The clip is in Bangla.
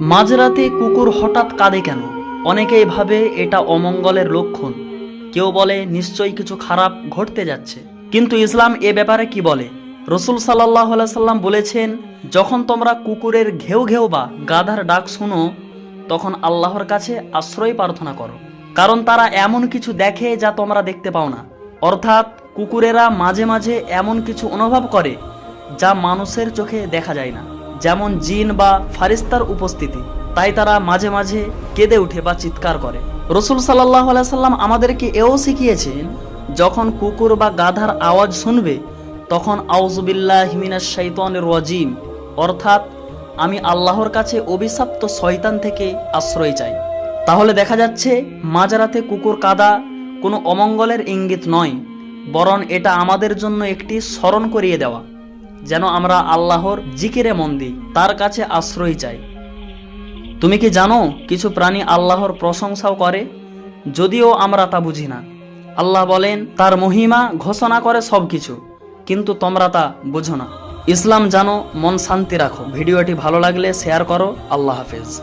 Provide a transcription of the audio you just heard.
মাঝরাতে কুকুর হঠাৎ কাঁদে কেন? অনেকেই ভাবে এটা অমঙ্গলের লক্ষণ। কেউ বলে, নিশ্চয়ই কিছু খারাপ ঘটতে যাচ্ছে। কিন্তু ইসলাম এ ব্যাপারে কি বলে? রসুল সাল্লাহ সাল্লাম বলেছেন, যখন তোমরা কুকুরের ঘেউ ঘেউ বা গাধার ডাক শুনো, তখন আল্লাহর কাছে আশ্রয় প্রার্থনা করো। কারণ তারা এমন কিছু দেখে যা তোমরা দেখতে পাও না। অর্থাৎ, কুকুরেরা মাঝে মাঝে এমন কিছু অনুভব করে যা মানুষের চোখে দেখা যায় না। যেমন জিন বা ফারিস্তার উপস্থিতি, তাই তারা মাঝে মাঝে কেঁদে উঠে বা চিৎকার করে। রসুল সাল্লাহ সাল্লাম আমাদেরকে এও শিখিয়েছেন, যখন কুকুর বা গাধার আওয়াজ শুনবে, তখন আউজুবিল্লাহ হিমিনা শৈতানের ওয়াজিম অর্থাৎ আমি আল্লাহর কাছে অভিশাপ্ত শয়তান থেকে আশ্রয় চাই। তাহলে দেখা যাচ্ছে, মাঝরাতে কুকুর কাদা কোনো অমঙ্গলের ইঙ্গিত নয়, বরং এটা আমাদের জন্য একটি স্মরণ করিয়ে দেওয়া। যেন আমরা আল্লাহর জিকিরে মন দিই, তার কাছে আশ্রয় চাই। তুমি কি জানো, কিছু প্রাণী আল্লাহর প্রশংসাও করে? যদিও আমরা তা বুঝি না। আল্লাহ বলেন, তার মহিমা ঘোষণা করে সব কিছু কিন্তু তোমরা তা বোঝো না। ইসলাম জানো, মন শান্তি রাখো। ভিডিওটি ভালো লাগলে শেয়ার করো। আল্লাহ হাফেজ।